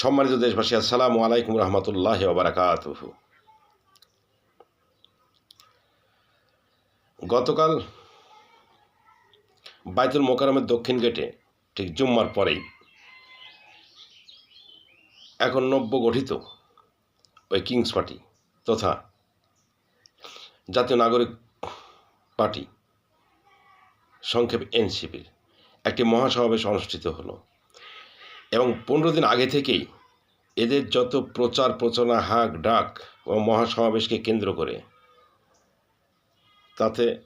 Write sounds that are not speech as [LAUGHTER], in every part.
সম্মানিত দেশবাসী, আসসালামু আলাইকুম রহমতুল্লাহ ওবরাকাত গতকাল বাইতুল মোকারমের দক্ষিণ গেটে, ঠিক জুম্মার পরেই, এখন নব্য গঠিত ওই কিংস পার্টি তথা জাতীয় নাগরিক পার্টি সংক্ষেপ এনসিপির একটি মহাসমাবেশ অনুষ্ঠিত হলো। এবং পনেরো দিন আগে থেকেই এদের যত প্রচার, প্রচারণা, হাক, ডাক ও মহাসমাবেশকে কেন্দ্র করে তাতে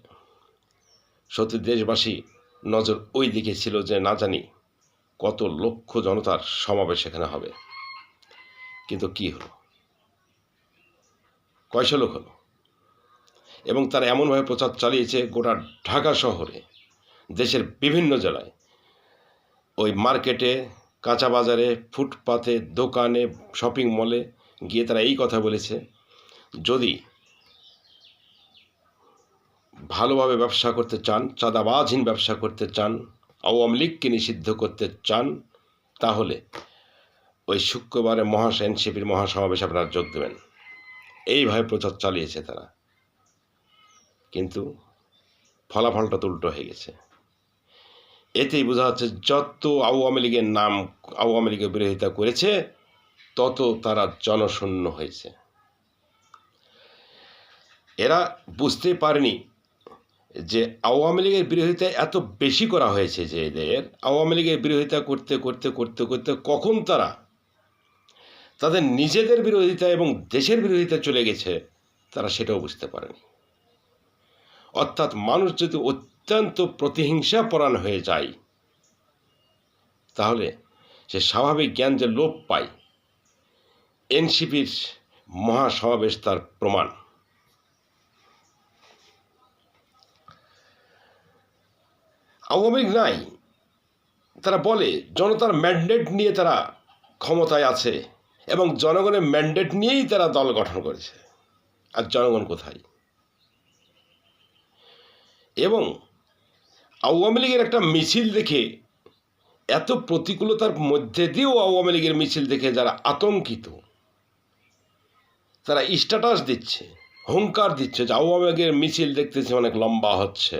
সত্যি দেশবাসী নজর ওই দিকে ছিল যে না জানি কত লক্ষ জনতার সমাবেশ এখানে হবে। কিন্তু কি হলো? কয়শো লোক হলো? এবং তারা এমনভাবে প্রচার চালিয়েছে গোটা ঢাকা শহরে, দেশের বিভিন্ন জেলায়। ওই মার্কেটে কাঁচা বাজারে ফুটপাথে দোকানে শপিং মলে গিয়ে তারা এই কথা বলেছে, যদি ভালোভাবে ব্যবসা করতে চান, চাঁদাবাজহীন ব্যবসা করতে চান, আওয়ামী লীগকে নিষিদ্ধ করতে চান, তাহলে ওই শুক্রবারে মহা এনসিপির মহাসমাবেশ আপনারা যোগ দেবেন। এইভাবে প্রচার চালিয়েছে তারা। কিন্তু ফলাফলটা তো উল্টো হয়ে গেছে। এতেই বোঝা যাচ্ছে যত আওয়ামী লীগের নাম আওয়ামী লীগের বিরোধিতা করেছে, তত তারা জনশূন্য হয়েছে। এরা বুঝতে পারেনি যে আওয়ামী লীগের বিরোধিতা এত বেশি করা হয়েছে যে এদের। আওয়ামী লীগের বিরোধিতা করতে করতে করতে করতে কখন তারা তাদের নিজেদের বিরোধিতা এবং দেশের বিরোধিতা চলে গেছে, তারা সেটাও বুঝতে পারেনি। অর্থাৎ মানুষ যদি অত্যন্ত প্রতিহিংসা পরাণ হয়ে যায়। তাহলে সে স্বাভাবিক জ্ঞান যে লোপ পায়, এনসিপির মহাসমাবেশ তার প্রমাণ। আওয়ামী নাই, তারা বলে জনতার ম্যান্ডেট নিয়ে তারা ক্ষমতায় আছে এবং জনগণের ম্যান্ডেট নিয়েই তারা দল গঠন করেছে। আর জনগণ কোথায়? এবং আওয়ামী লীগের একটা মিছিল দেখে এত প্রতিকূলতার মধ্যে দিয়েও আওয়ামী লীগের মিছিল দেখে যারা আতঙ্কিত, তারা স্ট্যাটাস দিচ্ছে, হুঙ্কার দিচ্ছে যে আওয়ামী লীগের মিছিল দেখতেছে অনেক লম্বা হচ্ছে।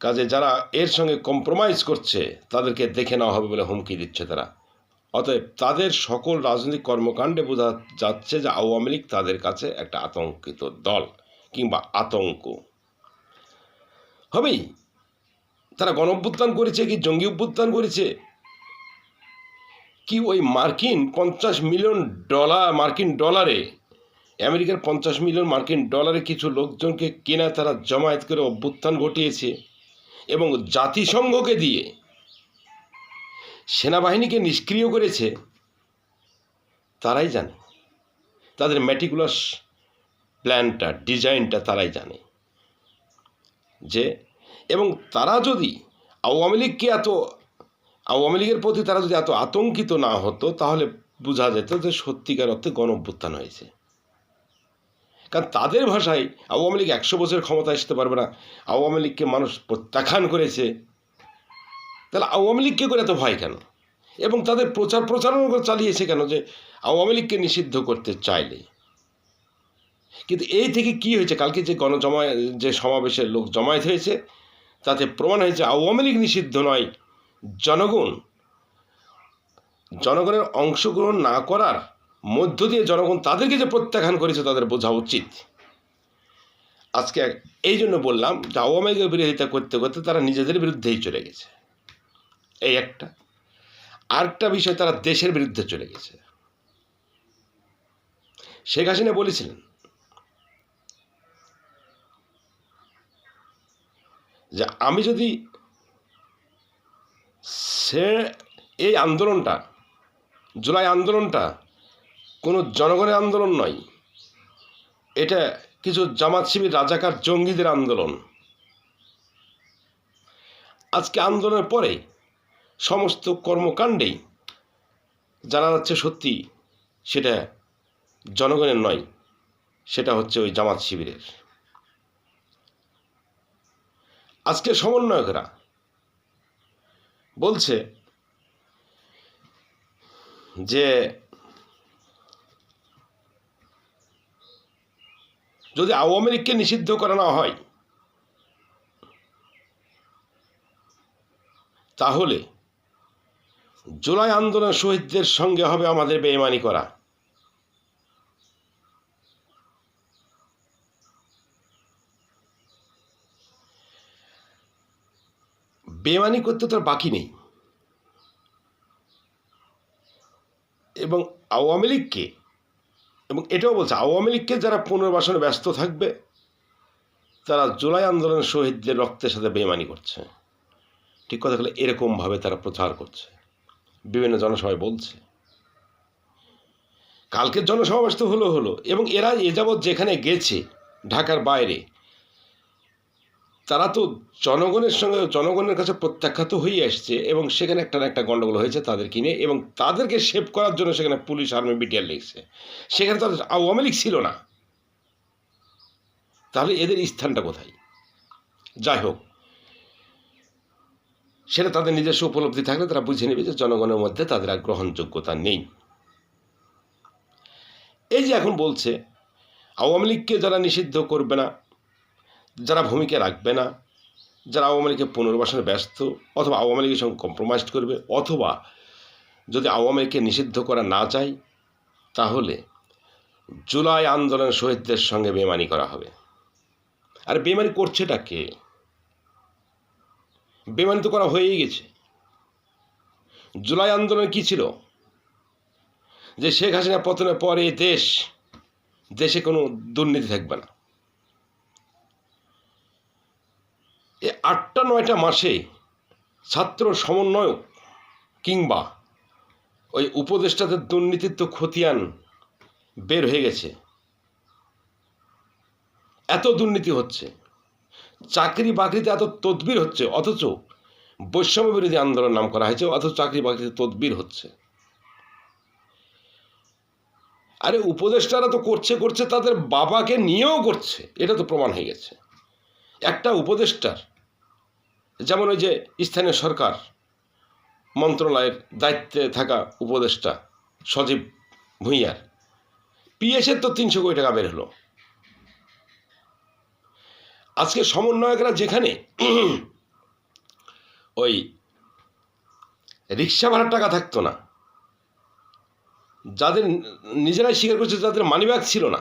কাজে যারা এর সঙ্গে কম্প্রোমাইজ করছে, তাদেরকে দেখে নেওয়া হবে বলে হুমকি দিচ্ছে তারা। অতএব তাদের সকল রাজনৈতিক কর্মকাণ্ডে বোঝা যাচ্ছে যে আওয়ামী লীগ তাদের কাছে একটা আতঙ্কিত দল কিংবা আতঙ্ক। হবেই। তারা গণ অভ্যুত্থান করেছে কি জঙ্গি অভ্যুত্থান করেছে? কি ওই মার্কিন পঞ্চাশ মিলিয়ন ডলার, মার্কিন ডলারে, আমেরিকার পঞ্চাশ মিলিয়ন মার্কিন ডলারে কিছু লোকজনকে কেনা তারা জমায়েত করে অভ্যুত্থান ঘটিয়েছে এবং জাতিসংঘকে দিয়ে সেনাবাহিনীকে নিষ্ক্রিয় করেছে, তারাই জানে। তাদের ম্যাটিকুলাস প্ল্যানটা ডিজাইনটা তারাই জানে। যে এবং তারা যদি আওয়ামী লীগকে এত, আওয়ামী লীগের প্রতি তারা যদি এত আতঙ্কিত না হতো, তাহলে বোঝা যেত যে সত্যিকার অর্থে গণ অভ্যুত্থান হয়েছে। কারণ তাদের ভাষায় আওয়ামী লীগ একশো বছর ক্ষমতা আসতে পারবে না, আওয়ামী লীগকে মানুষ প্রত্যাখ্যান করেছে। তাহলে আওয়ামী লীগকে করে এত ভয় কেন? এবং তাদের প্রচার প্রচারণা চালিয়েছে কেন যে আওয়ামী লীগকে নিষিদ্ধ করতে চাইলে? কিন্তু এই থেকে কি হয়েছে? কালকে যে গণজমায়, যে সমাবেশের লোক জমায়েত হয়েছে তাতে প্রমাণ হয়েছে আওয়ামী লীগ নিষিদ্ধ নয়। জনগণ, জনগণের অংশগ্রহণ না করার মধ্য দিয়ে জনগণ তাদেরকে যে প্রত্যাখ্যান করেছে তাদের বোঝা উচিত। আজকে এই জন্য বললাম যে আওয়ামী লীগের বিরোধিতা করতে করতে তারা নিজেদের বিরুদ্ধেই চলে গেছে। এই একটা। আরেকটা বিষয়, তারা দেশের বিরুদ্ধে চলে গেছে। শেখ হাসিনা বলেছিলেন যে আমি যদি সে, এই আন্দোলনটা, জুলাই আন্দোলনটা কোনো জনগণের আন্দোলন নয়, এটা কিছু জামাত শিবির রাজাকার জঙ্গিদের আন্দোলন। আজকে আন্দোলনের পরে সমস্ত কর্মকাণ্ডেই জানা যাচ্ছে সত্যি সেটা জনগণের নয়, সেটা হচ্ছে ওই জামাত শিবিরের। আজকে সমন্বয়করা বলছে যে যদি আওয়ামী লীগকে নিষিদ্ধ করা না হয়, তাহলে জুলাই আন্দোলন শহীদদের সঙ্গে হবে আমাদের বেইমানি করা। বেমানি করতে তো বাকি নেই। এবং আওয়ামী লীগকে, এবং এটাও বলছে, আওয়ামী লীগকে যারা পুনর্বাসনে ব্যস্ত থাকবে, তারা জুলাই আন্দোলনের শহীদদের রক্তের সাথে বেমানি করছে। ঠিক কথা বলে এরকমভাবে তারা প্রচার করছে। বিভিন্ন জনসভায় বলছে। কালকের জনসমাবেশ তো হলো হলো, এবং এরা এ যাবৎ যেখানে গেছে, ঢাকার বাইরে তারা তো জনগণের সঙ্গে, জনগণের কাছে প্রত্যাখ্যাত হয়ে আসছে এবং সেখানে একটা না একটা গণ্ডগোল হয়েছে তাদের কিনে এবং তাদেরকে সেভ করার জন্য সেখানে পুলিশ আর্মি বিটিআর লিখছে। সেখানে তো আওয়ামী লীগ ছিল না। তাহলে এদের স্থানটা কোথায়? যাই হোক, সেটা তাদের নিজস্ব উপলব্ধি থাকলে তারা বুঝে নেবে যে জনগণের মধ্যে তাদের আর গ্রহণযোগ্যতা নেই। এই যে এখন বলছে, আওয়ামী লীগকে যারা নিষিদ্ধ করবে না যারা ভূমিকা রাখবে না, যারা আওয়ামী লীগের পুনর্বাসনে ব্যস্ত অথবা আওয়ামী লীগের সঙ্গে কম্প্রোমাইজ করবে, অথবা যদি আওয়ামী লীগকে নিষিদ্ধ করা না যায় তাহলে জুলাই আন্দোলন শহীদদের সঙ্গে বেমানি করা হবে। আর বেমানি করছেটা কে? বেমানি তো করা হয়েই গেছে। জুলাই আন্দোলন কি ছিল? যে শেখ হাসিনা পতনের পরে দেশ, দেশে কোনো দুর্নীতি থাকবে না এ আটটা নয়টা মাসে ছাত্র সমন্বয়ক কিংবা ওই উপদেষ্টাদের দুর্নীতির তো খতিয়ান বের হয়ে গেছে। এত দুর্নীতি হচ্ছে। চাকরি বাকরিতে এত তদবির হচ্ছে, অথচ বৈষম্য বিরোধী আন্দোলন নাম করা হয়েছে, অথচ চাকরি বাকরিতে তদবির হচ্ছে। আরে উপদেষ্টারা তো করছে করছে, তাদের বাবাকে নিয়েও করছে, এটা তো প্রমাণ হয়ে গেছে। একটা উপদেষ্টার যেমন ওই যে স্থানীয় সরকার, মন্ত্রণালয়ের দায়িত্বে থাকা উপদেষ্টা সজীব ভূঁইয়ার, পিএসের তো তিনশো কোটি টাকা বের হলো। আজকে সমন্বয়করা যেখানে [CLEARS THROAT] ওই রিক্সা ভাড়ার টাকা থাকতো না, যাদের নিজেরাই স্বীকার করছে যাদের মানিব্যাগ ছিল না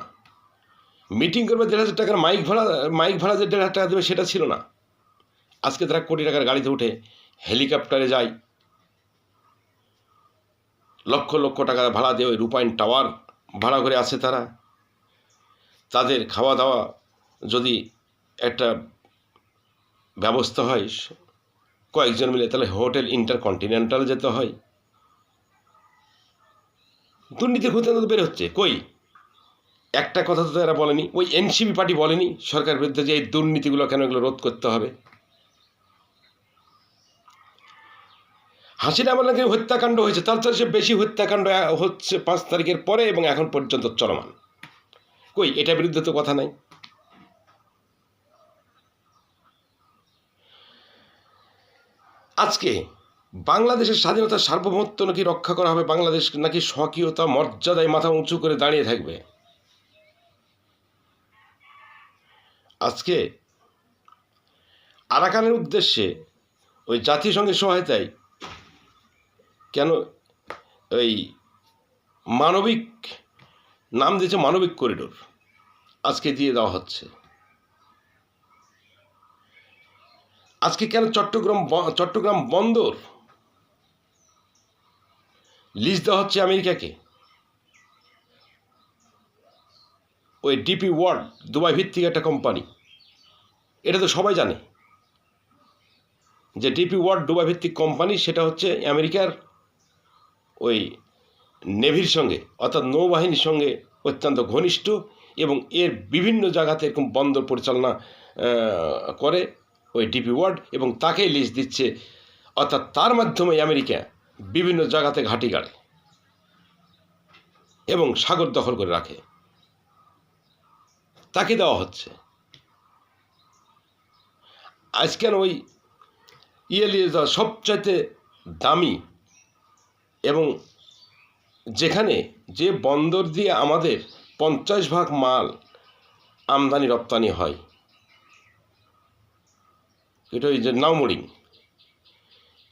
মিটিং করবে দেড় হাজার টাকার মাইক ভাড়া মাইক ভাড়া যে দেড় হাজার টাকা দেবে সেটা ছিল না। আজকে তারা কোটি টাকার গাড়িতে উঠে হেলিকপ্টারে যায়। লক্ষ লক্ষ টাকা ভাড়া দিয়ে ওই রূপায়ণ টাওয়ার ভাড়া করে আসে তারা। তাদের খাওয়া দাওয়া যদি একটা ব্যবস্থা হয়, কয়েকজন মিলে তাহলে হোটেল ইন্টারকন্টিনেন্টাল যেতে হয়। দুর্নীতি দুর্নীতির ক্ষতি বের হচ্ছে, কই? একটা কথা তো তারা বলেনি, ওই এনসিপি পার্টি বলেনি সরকার বিরুদ্ধে যে এই দুর্নীতিগুলো কেন এগুলো রোধ করতে হবে? হাসিনা নাকি হত্যাকাণ্ড হয়েছে? তার সে বেশি হত্যাকাণ্ড হচ্ছে পাঁচ তারিখের পরে এবং এখন পর্যন্ত চলমান। কই, এটার বিরুদ্ধে তো কথা নাই। আজকে বাংলাদেশের স্বাধীনতার সার্বভৌমত্ব নাকি রক্ষা করা হবে? বাংলাদেশ নাকি স্বকীয়তা, মর্যাদায় মাথা উঁচু করে দাঁড়িয়ে থাকবে? আজকে আরাকানের উদ্দেশ্যে ওই জাতিসংঘের সহায়তায় কেন ওই মানবিক নাম দিয়েছে মানবিক করিডোর। আজকে দিয়ে দেওয়া হচ্ছে। আজকে কেন চট্টগ্রাম চট্টগ্রাম বন্দর লিজ দেওয়া হচ্ছে আমেরিকাকে? ওই ডিপি ওয়ার্ল্ড, দুবাই ভিত্তিক একটা কোম্পানি। এটা তো সবাই জানে। যে ডিপি ওয়ার্ল্ড, দুবাই ভিত্তিক কোম্পানি, সেটা হচ্ছে আমেরিকার ওই নেভির সঙ্গে, অর্থাৎ নৌবাহিনীর সঙ্গে অত্যন্ত ঘনিষ্ঠ এবং এর বিভিন্ন জায়গাতে এরকম বন্দর পরিচালনা করে ওই ডিপি ওয়ার্ড এবং তাকেই লিজ দিচ্ছে। অর্থাৎ তার মাধ্যমে আমেরিকা বিভিন্ন জায়গাতে ঘাঁটি গাড়ে এবং সাগর দখল করে রাখে। তাকে দেওয়া হচ্ছে। আজকের ওই ইয়েলি সবচাইতে দামি এবং যেখানে যে বন্দর দিয়ে আমাদের পঞ্চাশ ভাগ মাল আমদানি রপ্তানি হয়, এটা ওই যে নাওমরিং।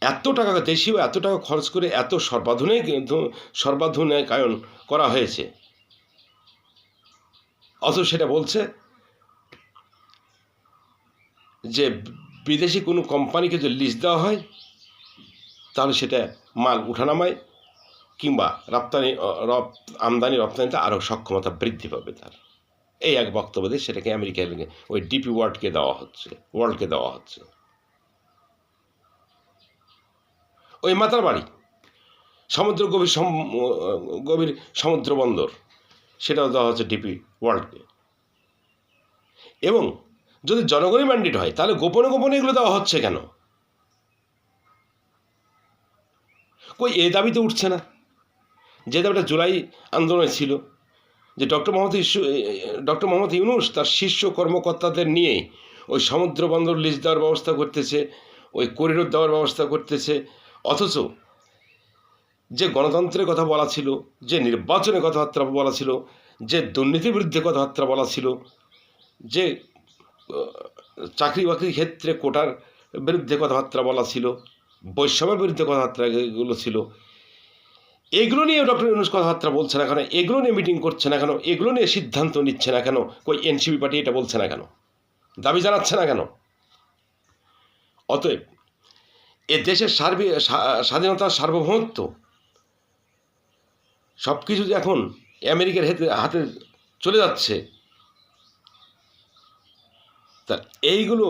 এত টাকা দেশীয়, এত টাকা খরচ করে এত সর্বাধুনিক সর্বাধুনিকায়ন করা হয়েছে। অথচ সেটা বলছে যে বিদেশি কোনো কোম্পানিকে যদি লিজ দেওয়া হয় তাহলে সেটা মাল উঠানামায় কিংবা রপ্তানি রপ আমদানি, রপ্তানিতে আরও সক্ষমতা বৃদ্ধি পাবে তার। এই এক বক্তব্য দিয়ে সেটাকে আমেরিকার ওই ডিপি ওয়ার্ল্ডকে দেওয়া হচ্ছে, ওয়ার্ল্ডকে দেওয়া হচ্ছে। ওই মাতার বাড়ি, সমুদ্র গভীর গভীর সমুদ্র বন্দর, সেটাও দেওয়া হচ্ছে ডিপি ওয়ার্ল্ডকে। এবং যদি জনগণই ম্যান্ডেট হয়, তাহলে গোপনে গোপনে এগুলো দেওয়া হচ্ছে কেন? কই এ দাবিতে উঠছে না। যে দাবিটা জুলাই আন্দোলনে ছিল, যে ডক্টর মোহাম্মদ ডক্টর মোহাম্মদ ইউনুস তার শীর্ষ কর্মকর্তাদের নিয়ে ওই সমুদ্র বন্দর লিজ দেওয়ার ব্যবস্থা করতেছে, ওই করিডোর দেওয়ার ব্যবস্থা করতেছে, অথচ যে গণতন্ত্রের কথা বলা ছিল, যে নির্বাচনের কথাবার্তা বলা ছিল, যে দুর্নীতির বিরুদ্ধে কথাবার্তা বলা ছিল, যে চাকরি বাকরির ক্ষেত্রে কোটার বিরুদ্ধে কথাবার্তা বলা ছিল বৈষম্যের বিরুদ্ধে কথাবার্তা এগুলো ছিল। এগুলো নিয়ে ডক্টর ইউনুস কথাবার্তা বলছে না কেন? এগুলো নিয়ে মিটিং করছে না কেন? এগুলো নিয়ে সিদ্ধান্ত নিচ্ছে না কেন? কই এনসিপি পার্টি এটা বলছে না কেন? দাবি জানাচ্ছে না কেন? অতএব এ দেশের সার্বি স্বাধীনতার সার্বভৌমত্ব সব কিছু এখন আমেরিকার হাতে হাতে চলে যাচ্ছে, তা এইগুলো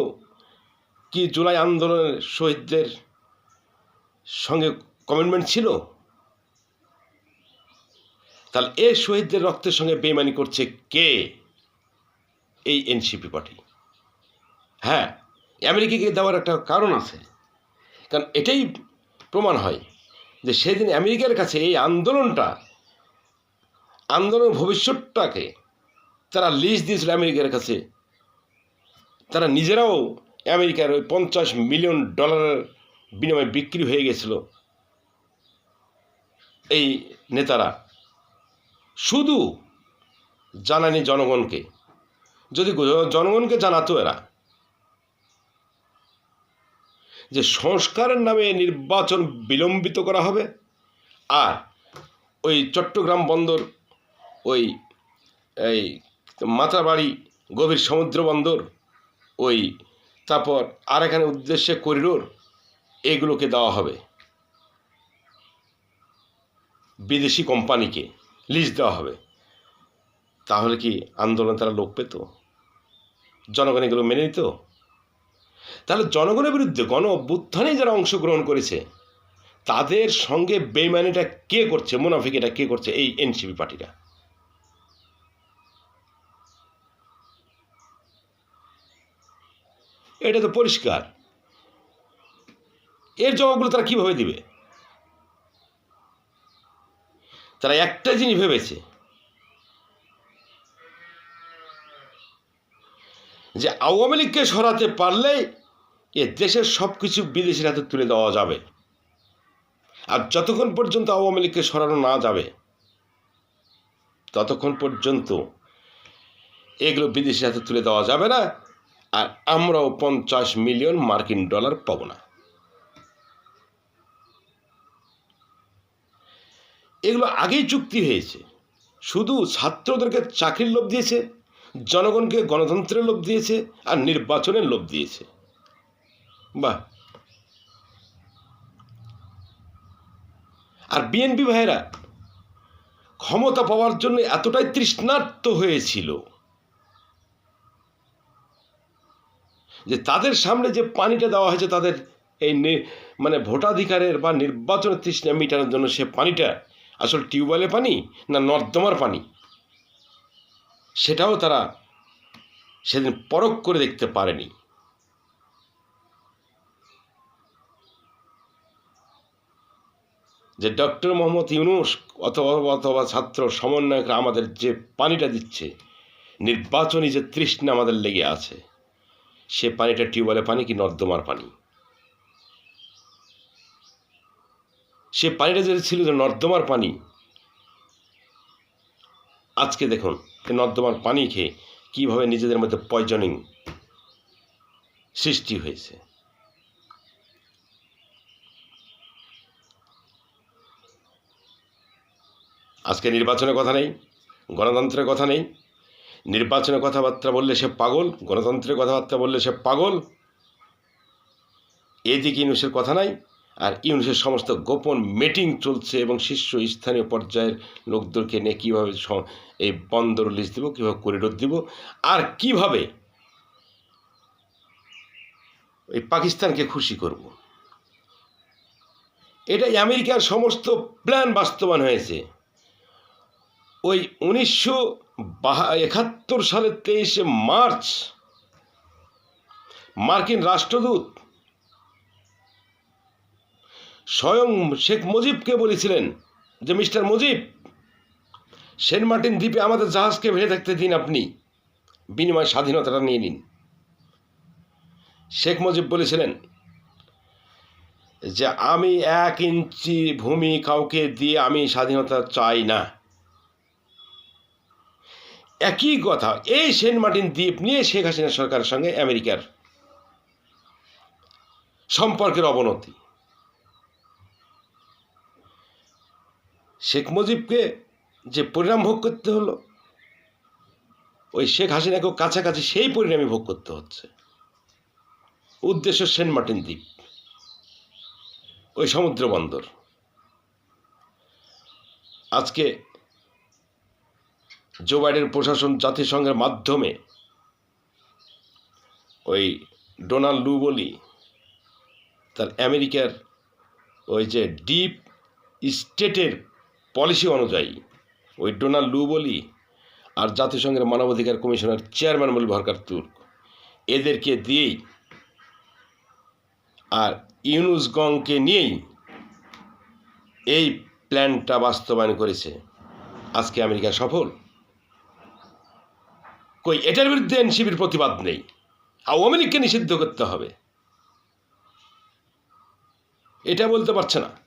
কি জুলাই আন্দোলনের শহীদদের সঙ্গে কমিটমেন্ট ছিল? তাহলে এই শহীদদের রক্তের সঙ্গে বেমানি করছে কে? এই এনসিপি পার্টি হ্যাঁ আমেরিকাকে দেওয়ার একটা কারণ আছে। কারণ এটাই প্রমাণ হয় যে সেদিন আমেরিকার কাছে এই আন্দোলনটা, আন্দোলনের ভবিষ্যৎটাকে তারা লিজ দিয়েছিল আমেরিকার কাছে। তারা নিজেরাও আমেরিকার ওই পঞ্চাশ মিলিয়ন ডলারের বিনিময়ে বিক্রি হয়ে গেছিল। এই নেতারা। শুধু জানানি জনগণকে। যদি জনগণকে জানাতো এরা। যে সংস্কারের নামে নির্বাচন বিলম্বিত করা হবে আর ওই চট্টগ্রাম বন্দর, ওই, এই মাথাবাড়ি গভীর সমুদ্র বন্দর, ওই তারপর আর এখানে উদ্দেশ্যে করিডোর এগুলোকে দেওয়া হবে। বিদেশি কোম্পানিকে লিজ দেওয়া হবে। তাহলে কি আন্দোলন তারা লোক পেত? জনগণ এগুলো মেনে নিত? তাহলে জনগণের বিরুদ্ধে গণ অভ্যুত্থানে যারা অংশগ্রহণ করেছে, তাদের সঙ্গে বেইমানিটা কে করছে, মুনাফিক এটা কে করছে, এই এনসিপি পার্টিরা? এটা তো পরিষ্কার। এর জবাবগুলো তারা কীভাবে দিবে? তারা একটা জিনিস ভেবেছে। যে আওয়ামী লীগকে সরাতে পারলে এ দেশের সব কিছু বিদেশির হাতে তুলে দেওয়া যাবে। আর যতক্ষণ পর্যন্ত আওয়ামী লীগকে সরানো না যাবে, ততক্ষণ পর্যন্ত এগুলো বিদেশির হাতে তুলে দেওয়া যাবে না। আর আমরাও পঞ্চাশ মিলিয়ন মার্কিন ডলার পাবো না। এগুলো আগেই চুক্তি হয়েছে। শুধু ছাত্রদেরকে চাকরির লোভ দিয়েছে, জনগণকে গণতন্ত্রের লোভ দিয়েছে আর নির্বাচনের লোভ দিয়েছে। বাহ! আর বিএনপি ভাইয়েরা, ক্ষমতা পাওয়ার জন্য এতটাই তৃষ্ণার্ত হয়েছিল যে তাদের সামনে যে পানিটা দেওয়া হয়েছে, তাদের এই মানে ভোটাধিকারের বা নির্বাচনের তৃষ্ণা মেটানোর জন্য সে পানিটা আসলে টিউবওয়েলের পানি না নর্দমার পানি? সেটাও তারা সেদিন পরখ করে দেখতে পারেনি। যে ডক্টর মোহাম্মদ ইউনুস অথবা অথবা ছাত্র সমন্বয়করা আমাদের যে পানিটা দিচ্ছে, নির্বাচনী যে তৃষ্ণা আমাদের লেগে আছে, সে পানিটা টিউবওয়েলের পানি কি নর্দমার পানি? সে পানিটা যে ছিল যে নর্দমার পানি। আজকে দেখুন, এই নর্দমার পানি খেয়ে কীভাবে নিজেদের মধ্যে পয়জনিং সৃষ্টি হয়েছে। আজকে নির্বাচনের কথা নেই, গণতন্ত্রের কথা নেই। নির্বাচনের কথাবার্তা বললে সে পাগল, গণতন্ত্রের কথাবার্তা বললে সে পাগল। এদিকে ইউনুসের কথা নাই আর ইউনুসের সমস্ত গোপন মিটিং চলছে এবং শীর্ষ স্থানীয় পর্যায়ের লোকদেরকে নিয়ে কীভাবে এই বন্দর লিজ দিব, কীভাবে করিডোর দিব, আর কীভাবে এই পাকিস্তানকে খুশি করব। এটাই আমেরিকার সমস্ত প্ল্যান বাস্তবায়ন হয়েছে। ওই উনিশশো একাত্তর সালের তেইশে মার্চ মার্কিন রাষ্ট্রদূত স্বয়ং শেখ মুজিবকে বলেছিলেন যে, মিস্টার মুজিব, সেন্ট মার্টিন দ্বীপে আমাদের জাহাজকে ভেড়ে থাকতে দিন আপনি। বিনিময় স্বাধীনতাটা নিয়ে নিন। শেখ মুজিব বলেছিলেন যে, আমি এক ইঞ্চি ভূমি কাউকে দিয়ে আমি স্বাধীনতা চাই না। একই কথা, এই সেন্ট মার্টিন দ্বীপ নিয়ে শেখ হাসিনা সরকারের সঙ্গে আমেরিকার সম্পর্কের অবনতি। শেখ মুজিবকে যে পরিণাম ভোগ করতে হলো, ওই শেখ হাসিনাকেও কাছাকাছি সেই পরিণামই ভোগ করতে হচ্ছে। উদ্দেশ্য সেন্ট মার্টিন দ্বীপ, ওই সমুদ্র বন্দর। আজকে জো বাইডেন প্রশাসন জাতিসংঘের মাধ্যমে ওই ডোনাল্ড লু বলি, তার আমেরিকার ওই যে ডিপ স্টেটের পলিসি অনুযায়ী, ওই ডোনাল্ড লু বলি আর জাতিসংঘের মানবাধিকার কমিশনের চেয়ারম্যান বলি ভরকার তুর্ক। এদেরকে দিয়েই আর ইউনুসগংকে নিয়েই এই প্ল্যানটা বাস্তবায়ন করেছে। আজকে আমেরিকা সফল। কই, এটার বিরুদ্ধে এনসিবির প্রতিবাদ নেই। আওয়ামী লীগকে নিষিদ্ধ করতে হবে। এটা বলতে পারছে না।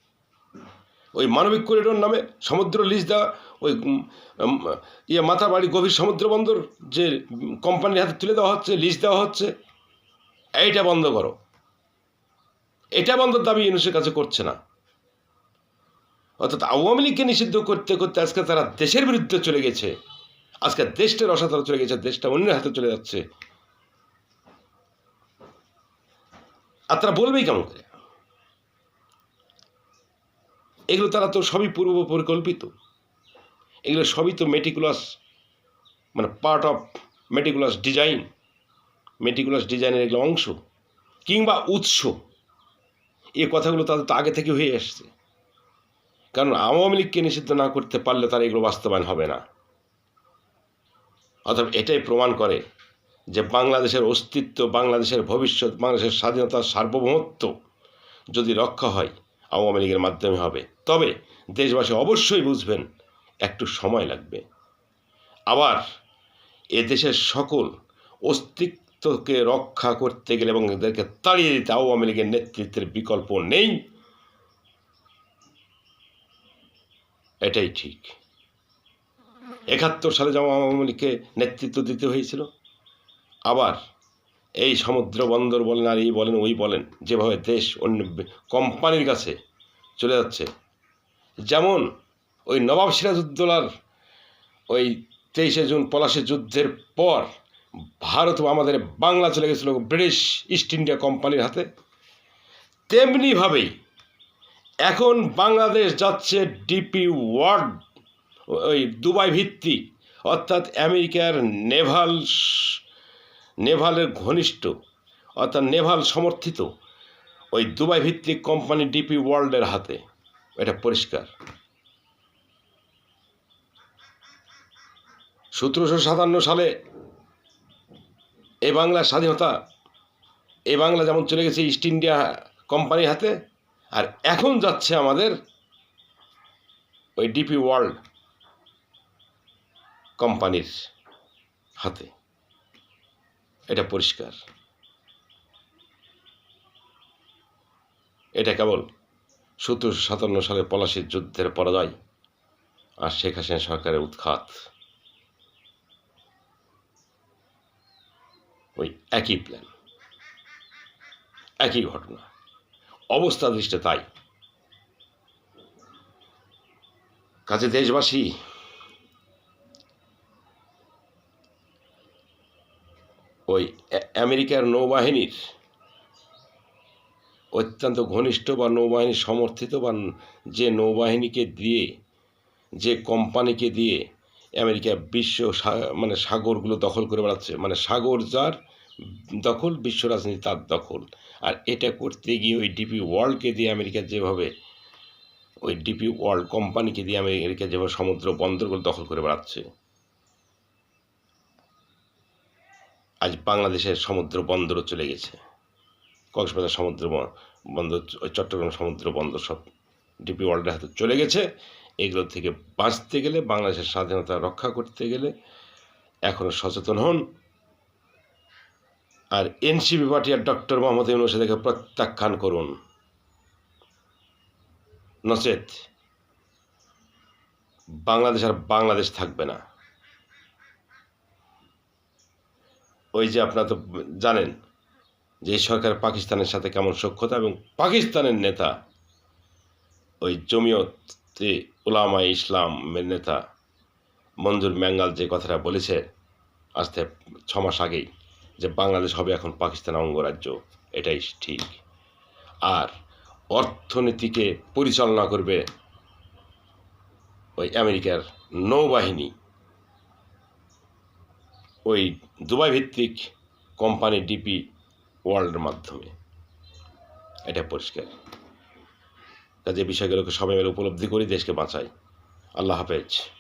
ওই মানবিক করিডোর নামে সমুদ্র লিজ দেওয়া, ওই ইয়ে মাথাবাড়ি গভীর সমুদ্র বন্দর যে কোম্পানির হাতে তুলে দেওয়া হচ্ছে লিজ দেওয়া হচ্ছে, এইটা বন্ধ করো। এটা বন্ধ দাবি ইউনুসের কাছে করছে না। অর্থাৎ আওয়ামী লীগকে নিষিদ্ধ করতে করতে আজকে তারা দেশের বিরুদ্ধে চলে গেছে। আজকে দেশটা রসাতলে চলে গেছে, দেশটা অন্যের হাতে চলে যাচ্ছে। আর তারা বলবেই কেমন করে? এগুলো তারা তো সবই পূর্ব পরিকল্পিত এগুলো সবই তো মেটিকুলাস মানে part of meticulous design meticulous ডিজাইনের এগুলো অংশ। কিংবা উৎস। এ কথাগুলো তাদের তো আগে থেকে হয়ে আসছে কারণ আওয়ামী লীগকে নিষিদ্ধ না করতে পারলে তার এগুলো বাস্তবায়ন হবে না। অর্থাৎ এটাই প্রমাণ করে যে বাংলাদেশের অস্তিত্ব, বাংলাদেশের ভবিষ্যৎ, বাংলাদেশের স্বাধীনতার সার্বভৌমত্ব যদি রক্ষা হয় আওয়ামী লীগের মাধ্যমে হবে। তবে দেশবাসী অবশ্যই বুঝবেন, একটু সময় লাগবে। আবার এ দেশের সকল অস্তিত্বকে রক্ষা করতে গেলে এবং এদেরকে তাড়িয়ে দিতে আওয়ামী লীগের নেতৃত্বের বিকল্প নেই। এটাই ঠিক। একাত্তর সালে যেমন আওয়ামী লীগকে নেতৃত্ব দিতে হয়েছিল, আবার এই সমুদ্র বন্দর বলেন আর এই বলেন ওই বলেন, যেভাবে দেশ অন্য কোম্পানির কাছে চলে যাচ্ছে। যেমন ওই নবাব সিরাজউদ্দৌলার ওই তেইশে জুন পলাশি যুদ্ধের পর ভারত আমাদের বাংলা চলে গেছিল ব্রিটিশ ইস্ট ইন্ডিয়া কোম্পানির হাতে। তেমনিভাবেই এখন বাংলাদেশ যাচ্ছে ডিপি ওয়ার্ড, ওই দুবাই ভিত্তিক, অর্থাৎ আমেরিকার নেভাল নেভালের ঘনিষ্ঠ, অর্থাৎ নেভাল সমর্থিত ওই দুবাই ভিত্তিক কোম্পানি ডিপি ওয়ার্ল্ডের হাতে। এটা পরিষ্কার। সতেরোশো সাতান্ন সালে এই বাংলার স্বাধীনতা এই বাংলা যেমন চলে গেছে ইস্ট ইন্ডিয়া কোম্পানির হাতে, আর এখন যাচ্ছে আমাদের ওই ডিপি ওয়ার্ল্ড কোম্পানির হাতে। এটা পরিষ্কার। এটা কেবল সতেরোশো সাতান্ন সালে পলাশির যুদ্ধের পরাজয় আর শেখ হাসিনা সরকারের উৎখাত। ওই একই প্ল্যান একই ঘটনা। অবস্থা দৃষ্টে তাই। কাজে দেশবাসী, ওই আমেরিকার নৌবাহিনীর অত্যন্ত ঘনিষ্ঠ বা নৌবাহিনী সমর্থিত বা যে নৌবাহিনীকে দিয়ে, যে কোম্পানিকে দিয়ে আমেরিকা বিশ্ব মানে সাগরগুলো দখল করে বেড়াচ্ছে। মানে সাগর যার দখল, বিশ্ব রাজনীতি তার দখল। আর এটা করতে গিয়ে ওই ডিপি ওয়ার্ল্ডকে দিয়ে আমেরিকা যেভাবে, ওই ডিপি ওয়ার্ল্ড কোম্পানিকে দিয়ে আমেরিকা যেভাবে সমুদ্র বন্দরগুলো দখল করে বেড়াচ্ছে। আজ বাংলাদেশের সমুদ্র বন্দরও চলে গেছে। কক্সবাজার সমুদ্র বন্দর, ওই চট্টগ্রাম সমুদ্র বন্দর সব ডিপি ওয়ার্ল্ডের হাতে চলে গেছে। এগুলো থেকে বাঁচতে গেলে, বাংলাদেশের স্বাধীনতা রক্ষা করতে গেলে এখনও সচেতন হন। আর এনসিপি পার্টি আর ডক্টর মোহাম্মদ ইউনুস থেকে প্রত্যাখ্যান করুন। নচেত বাংলাদেশ আর বাংলাদেশ থাকবে না। ওই যে আপনারা তো জানেন যে সরকার পাকিস্তানের সাথে কেমন সখ্যতা এবং পাকিস্তানের নেতা, ওই জমিয়তে উলামা ইসলামের নেতা মঞ্জুর ম্যাঙ্গাল যে কথাটা বলেছে থেকে ছ মাস আগেই, যে বাংলাদেশ হবে এখন পাকিস্তান অঙ্গরাজ্য, এটাই ঠিক। আর অর্থনীতিকে পরিচালনা করবে ওই আমেরিকার নৌবাহিনী, ওই দুবাই ভিত্তিক কোম্পানি ডিপি ওয়ার্ল্ডের মাধ্যমে। এটা পরিষ্কার। কাজে বিষয়গুলোকে সবাই মিলে উপলব্ধি করি দেশকে বাঁচাই। আল্লাহ হাফেজ।